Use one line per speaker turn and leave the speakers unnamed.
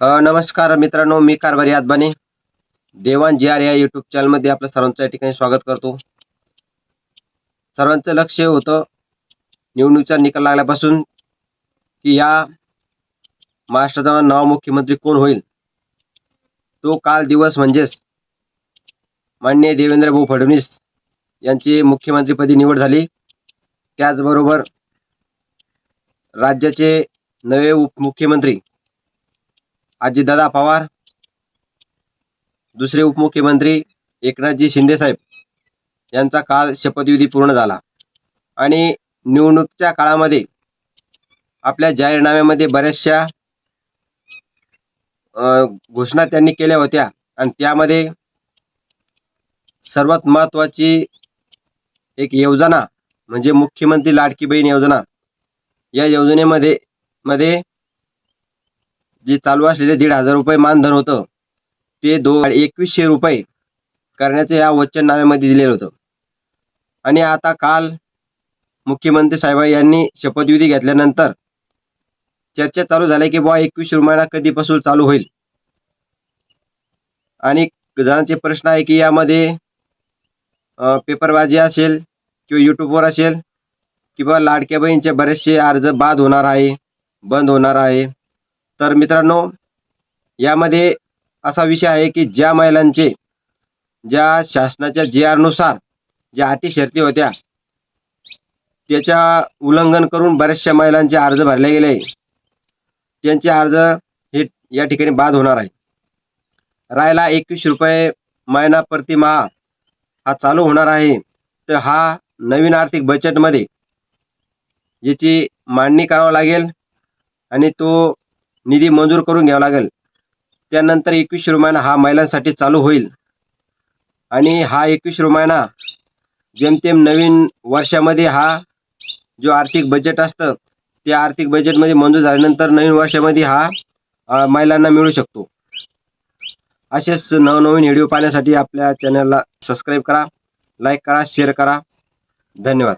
नमस्कार मित्रांनो मी कारभारी आदबाने. देवान जी आर या यूट्यूब चॅनलमध्ये आपलं सर्वांचं या ठिकाणी स्वागत करतो. सर्वांचं लक्ष होतं निवडणुकीचा निकाल लागल्यापासून की या महाराष्ट्राचा नवा मुख्यमंत्री कोण होईल? तो काल दिवस म्हणजेच माननीय देवेंद्र भाऊ फडणवीस यांची मुख्यमंत्रीपदी निवड झाली. त्याचबरोबर राज्याचे नवे उपमुख्यमंत्री आजीदादा पवार दुसरे उपमुख्यमंत्री एकनाथजी शिंदेसाहेब यांचा काल शपथविधी पूर्ण झाला. आणि निवडणुकीच्या काळामध्ये आपल्या जाहीरनाम्यामध्ये बऱ्याचशा घोषणा त्यांनी केल्या होत्या. आणि त्यामध्ये सर्वात महत्त्वाची एक योजना म्हणजे मुख्यमंत्री लाडकी बहीण योजना या योजनेमध्ये मध्ये जे चालू असलेले दीड हजार रुपये मानधन होतं ते दो एकवीसशे रुपये करण्याचं या वचननाम्यामध्ये दिलेलं होतं. आणि आता काल मुख्यमंत्री साहेब यांनी शपथविधी घेतल्यानंतर चर्चा चालू झाली की बुवा एकवीसशे रुपयाला कधीपासून चालू होईल? आणि जणांचे प्रश्न आहे की यामध्ये पेपरबाजी असेल किंवा यूट्यूबवर असेल किंवा लाडक्या बहीणचे बरेचसे अर्ज बाद होणार आहे बंद होणार आहे. तर मित्रांनो यामध्ये असा विषय आहे की ज्या महिलांचे ज्या शासनाच्या जी आरनुसार ज्या अटी शर्ती होत्या त्याच्या उल्लंघन करून बऱ्याचशा महिलांचे अर्ज भरले गेले. त्यांचे अर्ज हे या ठिकाणी बाद होणार आहे. राहिला एकवीस रुपये महिना प्रतिमाहा हा चालू होणार आहे. तर हा नवीन आर्थिक बजेटमध्ये याची मांडणी करावं लागेल आणि तो निधी मंजूर करून घ्यावा लागेल. त्यानंतर एकवीस रुपयाना हा महिलांसाठी चालू होईल. आणि हा एकवीस रुपयाना जेमतेम नवीन वर्षामध्ये हा जो आर्थिक बजेट असतं त्या आर्थिक बजेटमध्ये मंजूर झाल्यानंतर नवीन वर्षामध्ये हा महिलांना मिळू शकतो. असेच नवनवीन व्हिडिओ पाहण्यासाठी आपल्या चॅनलला सबस्क्राईब करा लाईक करा शेअर करा. धन्यवाद.